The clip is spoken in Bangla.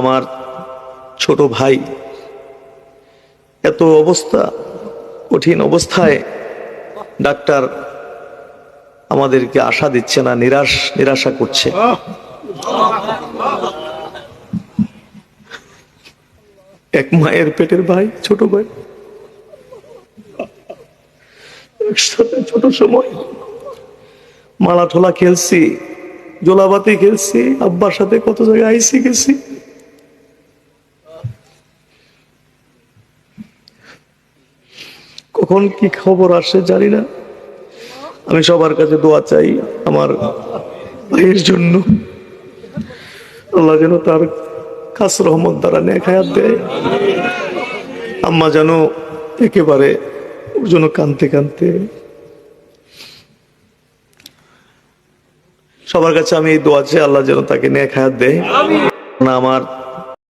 আমার ছোট ভাই এত অবস্থা, কঠিন অবস্থায় ডাক্তার আমাদেরকে আশা দিচ্ছে না, নিরাশ, নিরাশা করছে। এক মায়ের পেটের ভাই, ছোট ভাই। একসাথে ছোট সময় মালা ঠোলা খেলছি, জোলাবাতি খেলছি, আব্বার সাথে কত জায়গায় আইসি গেছি। কখন কি খবর আসে জানি না। আমি সবার কাছে দোয়া চাই আমার ভাইয়ের জন্য। আল্লাহ যেন তার কাস রহমত দ্বারা নেক হায়াত দেয়। আম্মা যেন একেবারে ওর জন্য কানতে কানতে সবার কাছে আমি এই দোয়া চাই, আল্লাহ যেন তাকে নেক হায়াত দেয়। না, আমার